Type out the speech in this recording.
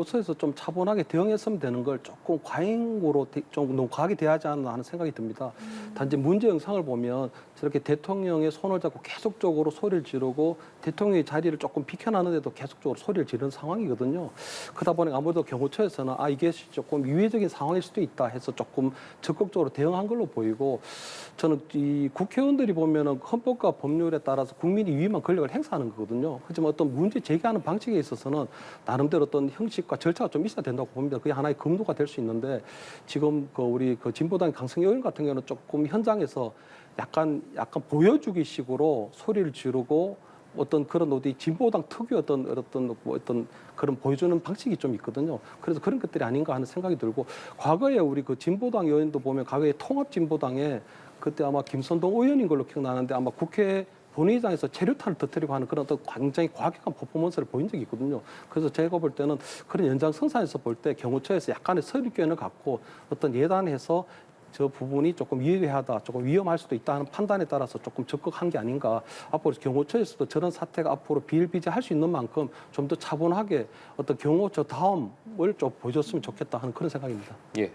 호소에서 좀 차분하게 대응했으면 되는 걸 조금 과잉으로 대- 좀 너무 과하게 대하지 않나 하는 생각이 듭니다. 단지 문제 영상을 보면 저렇게 대통령의 손을 잡고 계속적으로 소리를 지르고 대통령의 자리를 조금 비켜나는데도 계속적으로 소리를 지르는 상황이거든요. 그러다 보니 아무래도 경호처에서는 아 이게 조금 위해적인 상황일 수도 있다 해서 조금 적극적으로 대응한 걸로 보이고 저는 이 국회의원들이 보면은 헌법과 법률에 따라서 국민이 유의만 권력을 행사하는 거거든요. 하지만 어떤 문제 제기하는 방식에 있어서는 나름대로 어떤 형식 과 절차가 좀 있어야 된다고 봅니다. 그게 하나의 검도가 될 수 있는데 지금 그 우리 그 진보당 강승 의원 같은 경우는 조금 현장에서 약간 약간 보여주기 식으로 소리를 지르고 어떤 그런 어디 진보당 특유 어떤 어떤 뭐 어떤 그런 보여주는 방식이 좀 있거든요. 그래서 그런 것들이 아닌가 하는 생각이 들고 과거에 우리 그 진보당 의원도 보면 과거에 통합 진보당에 그때 아마 김선동 의원인 걸로 기억나는데 아마 국회 본회의장에서 체류탄을 터뜨리고 하는 그런 어떤 굉장히 과격한 퍼포먼스를 보인 적이 있거든요. 그래서 제가 볼 때는 그런 연장성산에서 볼 때 경호처에서 약간의 선입견을 갖고 어떤 예단해서 저 부분이 조금 위험하다, 조금 위험할 수도 있다 하는 판단에 따라서 조금 적극한 게 아닌가. 앞으로 경호처에서도 저런 사태가 앞으로 비일비재할 수 있는 만큼 좀 더 차분하게 어떤 경호처 다음을 좀 보여줬으면 좋겠다 하는 그런 생각입니다. 예.